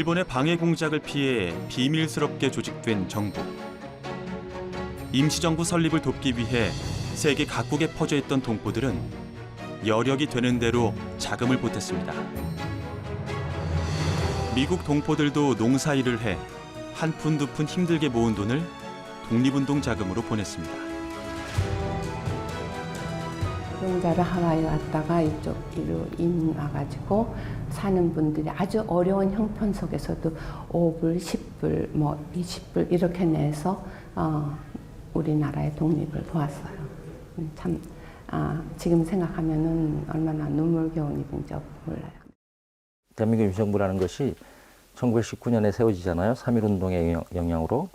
일본의 방해 공작을 피해 비밀스럽게 조직된 정부. 임시정부 설립을 돕기 위해 세계 각국에 퍼져 있던 동포들은 여력이 되는 대로 자금을 보탰습니다. 미국 동포들도 농사 일을 해 한 푼 두 푼 힘들게 모은 돈을 독립운동 자금으로 보냈습니다. 용자를 하와이 왔다가 이쪽으로 이민 와가지고 사는 분들이 아주 어려운 형편 속에서도 5불, 10불, 뭐 20불 이렇게 내서 어, 우리나라의 독립을 도왔어요. 음, 참 아, 지금 생각하면은 얼마나 눈물겨운 일인지 몰라요. 대한민국 임시정부라는 것이 1919년에 세워지잖아요. 3.1 운동의 영향으로.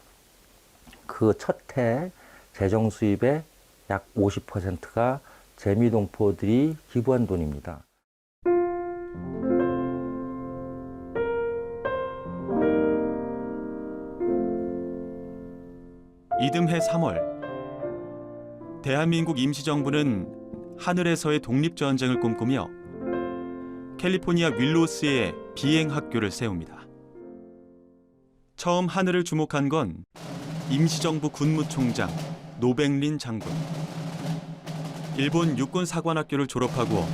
그 첫 해 재정 수입의 약 50%가 재미동포들이 기부한 돈입니다. 이듬해 3월 대한민국 임시정부는 하늘에서의 독립전쟁을 꿈꾸며 캘리포니아 윌로스에 비행학교를 세웁니다. 처음 하늘을 주목한 건 임시정부 군무총장 노백린 장군. 일본 육군 사관학교를 졸업하고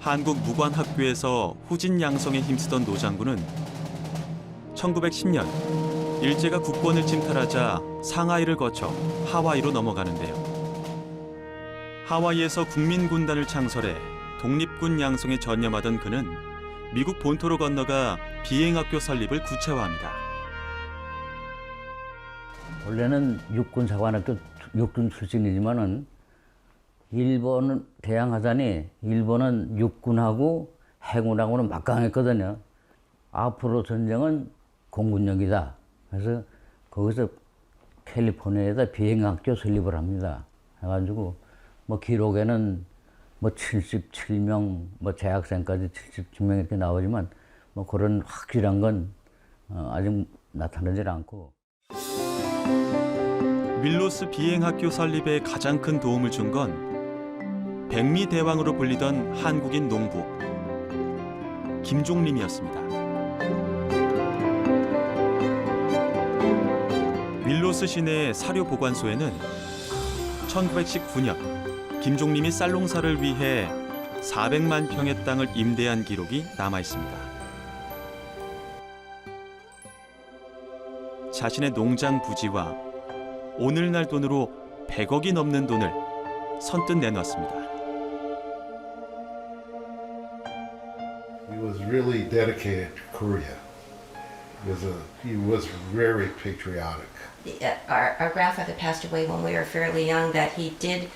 한국 무관학교에서 후진 양성에 힘쓰던 노 장군은 1910년 일제가 국권을 침탈하자 상하이를 거쳐 하와이로 넘어가는데요. 하와이에서 국민군단을 창설해 독립군 양성에 전념하던 그는 미국 본토로 건너가 비행학교 설립을 구체화합니다. 원래는 육군 사관학교 육군 출신이지만은 일본은 대항하자니 일본은 육군하고 해군하고는 막강했거든요. 앞으로 전쟁은 공군력이다. 그래서 거기서 캘리포니아에다 비행학교 설립을 합니다. 해가지고 뭐 기록에는 뭐 77명, 뭐 재학생까지 77명 이렇게 나오지만 뭐 그런 확실한 건 어, 아직 나타나질 않고. 윌로스 비행학교 설립에 가장 큰 도움을 준 건 백미 대왕으로 불리던 한국인 농부 김종림이었습니다. 윌로스 시내의 사료 보관소에는 1919년 김종림이 쌀농사를 위해 400만 평의 땅을 임대한 기록이 남아 있습니다. 자신의 농장 부지와 오늘날 돈으로 100억이 넘는 돈을 선뜻 내놨습니다. really dedicated to Korea. He was, a, he was very patriotic. the- uh, our, our grandfather passed away when we were fairly young that he did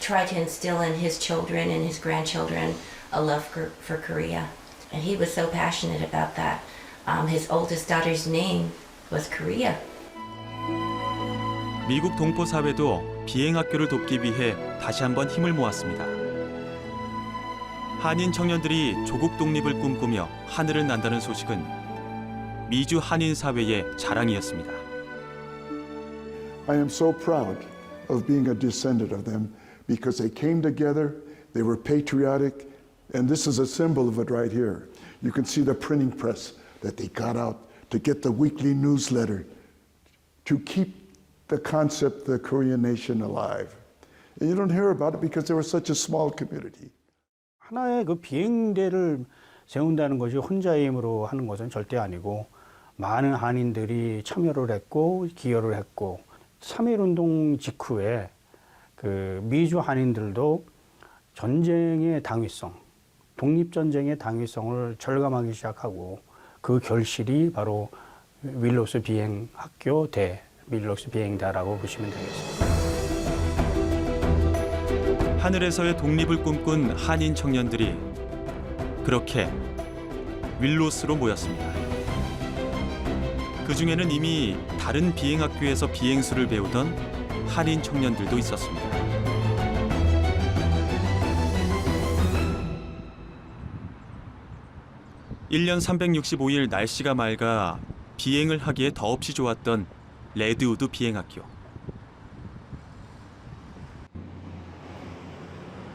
try to instill in his children and his grandchildren a love for, for Korea. And he was so passionate about that. Um, his oldest daughter's name was Korea. 미국 동포 사회도 비행학교를 돕기 위해 다시 한번 힘을 모았습니다. 한인 청년들이 조국 독립을 꿈꾸며 하늘을 난다는 소식은 미주 한인 사회의 자랑이었습니다. I am so proud of being a descendant of them because they came together, they were patriotic, and this is a symbol of it right here. You can see the printing press that they got out to get the weekly newsletter to keep the concept, the Korean nation alive. And you don't hear about it because they were such a small community. 하나의 그 비행대를 세운다는 것이 혼자의 힘으로 하는 것은 절대 아니고 많은 한인들이 참여를 했고 기여를 했고 3.1운동 직후에 그 미주 한인들도 전쟁의 당위성, 독립전쟁의 당위성을 절감하기 시작하고 그 결실이 바로 윌로스 비행학교 대, 윌로스 비행대라고 보시면 되겠습니다. 하늘에서의 독립을 꿈꾼 한인 청년들이 그렇게 윌로스로 모였습니다. 그 중에는 이미 다른 비행학교에서 비행수를 배우던 한인 청년들도 있었습니다. 일년 365일 날씨가 맑아 비행을 하기에 더없이 좋았던 레드우드 비행학교.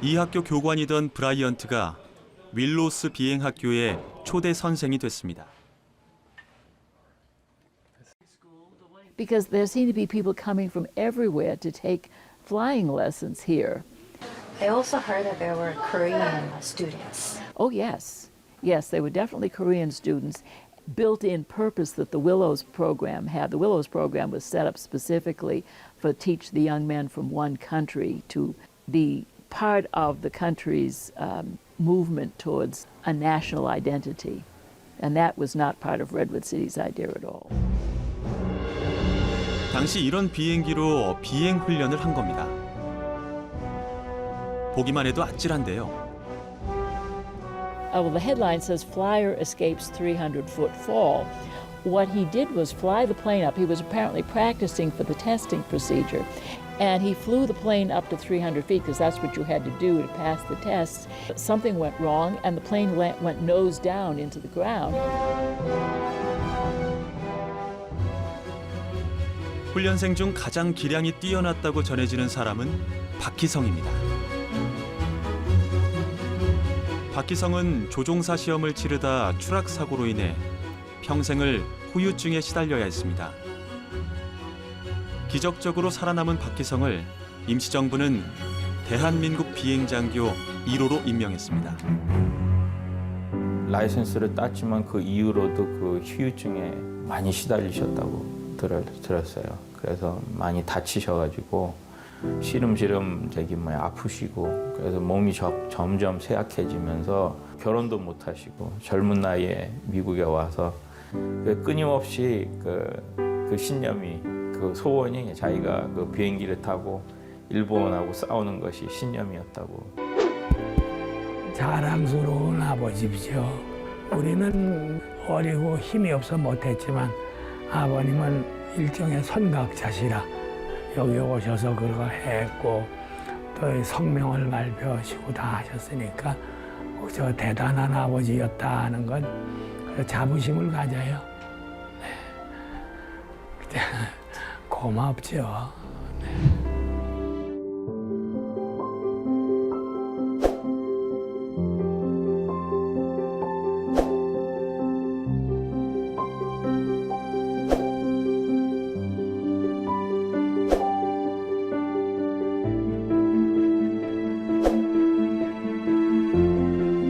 이 학교 교관이던 브라이언트가 윌로스 비행학교의 초대 선생이 됐습니다. because there seem to be people coming from everywhere to take flying lessons here. I also heard that there were Korean students. Oh, yes. Yes, they were definitely Korean students. Built in purpose that the Willows program had. The Willows program was set up specifically for teach the young men from one country to be part of the country's um, movement towards a national identity. And that was not part of Redwood City's idea at all. 당시 이런 비행기로 비행 훈련을 한 겁니다. 보기만 해도 아찔한데요. Oh, well, the headline says Flyer escapes 300 foot fall. What he did was fly the plane up. He was apparently practicing for the testing procedure. And he flew the plane up to 300 feet because that's what you had to do to pass the tests. Something went wrong and the plane went, went nose down into the ground. 훈련생 중 가장 기량이 뛰어났다고 전해지는 사람은 박희성입니다. 박희성은 조종사 시험을 치르다 추락 사고로 인해 평생을 후유증에 시달려야 했습니다. 기적적으로 살아남은 박희성을 임시정부는 대한민국 비행장교 1호로 임명했습니다. 라이센스를 땄지만 그 이후로도 그 후유증에 많이 시달리셨다고 들, 들었어요. 그래서 많이 다치셔가지고 시름시름 저기 뭐야 아프시고 그래서 몸이 저- 점점 쇠약해지면서 결혼도 못 하시고 젊은 나이에 미국에 와서 그 끊임없이 그, 그 신념이 그 소원이 자기가 그 비행기를 타고 일본하고 싸우는 것이 신념이었다고 자랑스러운 아버지죠. 우리는 어리고 힘이 없어 못했지만 아버님은 일종의 선각자시라 여기 오셔서 그거 했고 또 성명을 발표하시고 다 하셨으니까 저 대단한 아버지였다 하는 건 자부심을 가져요. 네. 고맙죠. 네.